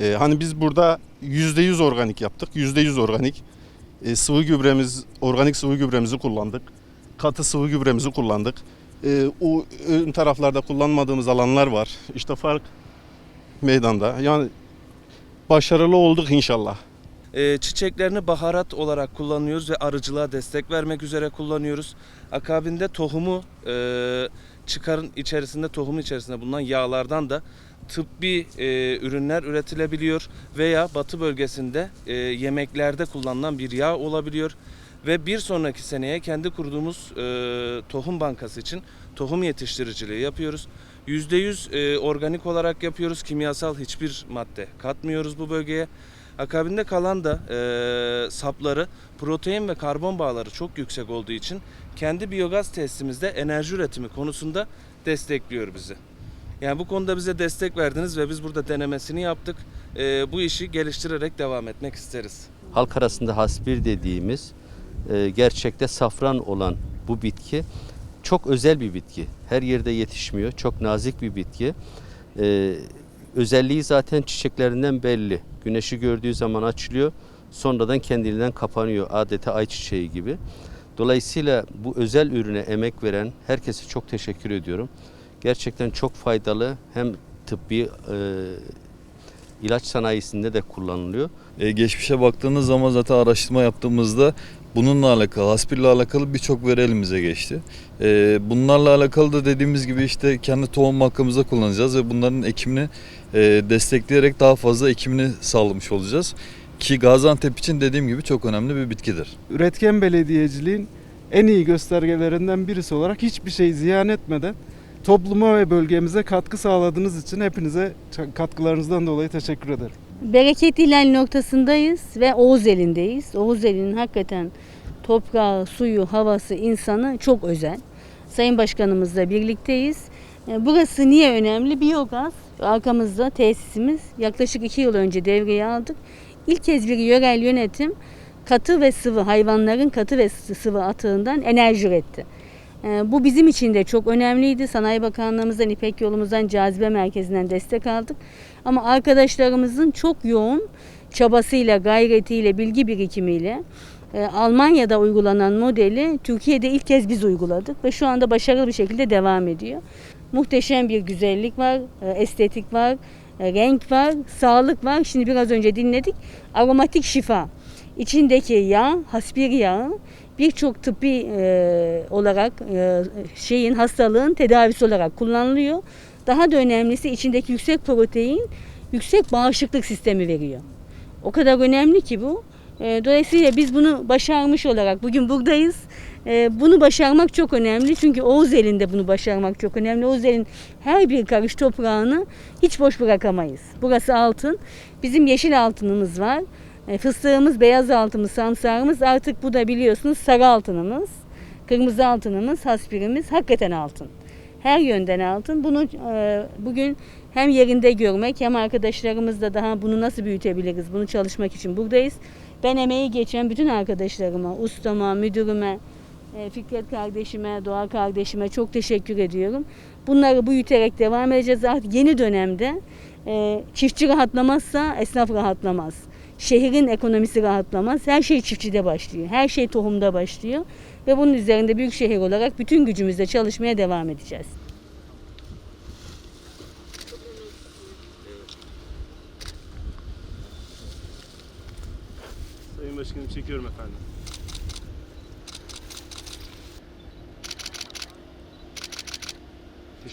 Ee, hani biz burada %100 organik yaptık. %100 organik. Ee, sıvı gübremiz, organik sıvı gübremizi kullandık. Katı sıvı gübremizi kullandık. Ee, o ön taraflarda kullanmadığımız alanlar var. İşte fark meydanda. Yani başarılı olduk inşallah. E, çiçeklerini baharat olarak kullanıyoruz ve arıcılığa destek vermek üzere kullanıyoruz. Akabinde tohumu e, çıkarın içerisinde tohumun içerisinde bulunan yağlardan da tıbbi e, ürünler üretilebiliyor veya batı bölgesinde e, yemeklerde kullanılan bir yağ olabiliyor ve bir sonraki seneye kendi kurduğumuz e, tohum bankası için tohum yetiştiriciliği yapıyoruz. %100 e, organik olarak yapıyoruz. Kimyasal hiçbir madde katmıyoruz bu bölgeye. Akabinde kalan da e, sapları protein ve karbon bağları çok yüksek olduğu için kendi biyogaz tesisimizde enerji üretimi konusunda destekliyor bizi. Yani bu konuda bize destek verdiniz ve biz burada denemesini yaptık. E, bu işi geliştirerek devam etmek isteriz. halk arasında hasbir dediğimiz e, gerçekte safran olan bu bitki çok özel bir bitki. Her yerde yetişmiyor. Çok nazik bir bitki. E, özelliği zaten çiçeklerinden belli. Güneşi gördüğü zaman açılıyor. Sonradan kendiliğinden kapanıyor. Adeta ayçiçeği gibi. Dolayısıyla bu özel ürüne emek veren herkese çok teşekkür ediyorum. Gerçekten çok faydalı hem tıbbi e, ilaç sanayisinde de kullanılıyor. E, geçmişe baktığınız zaman zaten araştırma yaptığımızda bununla alakalı, Haspir'le alakalı birçok veri elimize geçti. E, bunlarla alakalı da dediğimiz gibi işte kendi tohum hakkımızda kullanacağız ve bunların ekimini e, destekleyerek daha fazla ekimini sağlamış olacağız. Ki Gaziantep için dediğim gibi çok önemli bir bitkidir. üretken belediyeciliğin en iyi göstergelerinden birisi olarak hiçbir şey ziyan etmeden topluma ve bölgemize katkı sağladığınız için hepinize katkılarınızdan dolayı teşekkür ederim. Bereket ihlal noktasındayız ve Oğuz elindeyiz. Oğuz elinin hakikaten toprağı, suyu, havası, insanı çok özel. Sayın Başkanımızla birlikteyiz. E, Burası niye önemli? Biyogaz. Arkamızda tesisimiz. Yaklaşık iki yıl önce devreye aldık. İlk kez bir yörel yönetim katı ve sıvı hayvanların katı ve sıvı atığından enerji üretti. E, Bu bizim için de çok önemliydi. Sanayi Bakanlığımızdan, İpek Yolumuzdan, Cazibe Merkezi'nden destek aldık. Ama arkadaşlarımızın çok yoğun çabasıyla, gayretiyle, bilgi birikimiyle e, Almanya'da uygulanan modeli Türkiye'de ilk kez biz uyguladık ve şu anda başarılı bir şekilde devam ediyor. Muhteşem bir güzellik var, e, estetik var, e, renk var, sağlık var. Şimdi biraz önce dinledik. Aromatik şifa. İçindeki yağ, haspir yağı birçok tıbbi e, olarak e, şeyin hastalığın tedavisi olarak kullanılıyor. Daha da önemlisi içindeki yüksek protein yüksek bağışıklık sistemi veriyor. O kadar önemli ki bu. E, Dolayısıyla biz bunu başarmış olarak bugün buradayız. E, Bunu başarmak çok önemli. Çünkü Oğuz elinde bunu başarmak çok önemli. Oğuz elin her bir karış toprağını hiç boş bırakamayız. Burası altın. Bizim yeşil altınımız var. E, Fıstığımız, beyaz altımız, samsarımız artık bu da biliyorsunuz sarı altınımız. Kırmızı altınımız, haspirimiz hakikaten altın. Her yönden altın. Bunu e, bugün hem yerinde görmek hem arkadaşlarımızla daha bunu nasıl büyütebiliriz bunu çalışmak için buradayız. Ben emeği geçen bütün arkadaşlarıma, ustama, müdürüme, e, Fikret kardeşime, Doğa kardeşime çok teşekkür ediyorum. Bunları büyüterek devam edeceğiz. Artık yeni dönemde çiftçi rahatlamazsa esnaf rahatlamaz. Şehrin ekonomisi rahatlamaz. Her şey çiftçide başlıyor. Her şey tohumda başlıyor. Ve bunun üzerinde büyük şehir olarak bütün gücümüzle çalışmaya devam edeceğiz. Sayın Başkanım çekiyorum efendim.